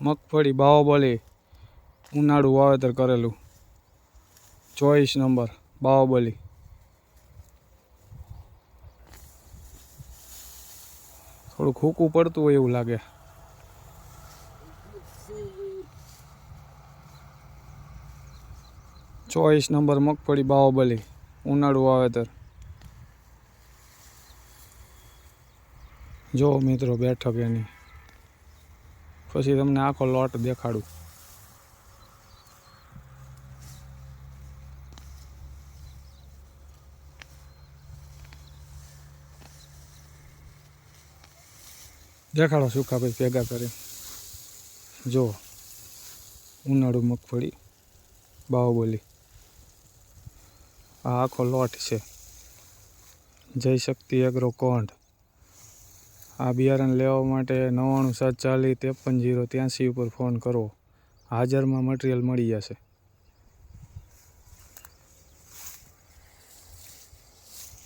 મગફળી, બાહોબલી, ઉનાળુ વાવેતર કરેલું. ચોવીસ નંબર, બાહોબલી. થોડું ખૂકું પડતું હોય એવું લાગે. ચોવીસ નંબર, મગફળી, બાહોબલી, ઉનાળુ વાવેતર. જો મિત્રો બેઠક એની. પછી તમને આખો લોટ દેખાડું. દેખાડો સુખાભાઈ ભેગા કરી. જો, ઉનાળુ મગફળી, બાહુબલી. આ આખો લોટ છે. જય શક્તિ એગ્રો કોંડ આ બિયારણ લેવા માટે નવ્વાણું સાત ચાલીસ ત્રેપન જીરો ત્યાંસી ઉપર ફોન કરો. હાજરમાં મટીરિયલ મળી જશે.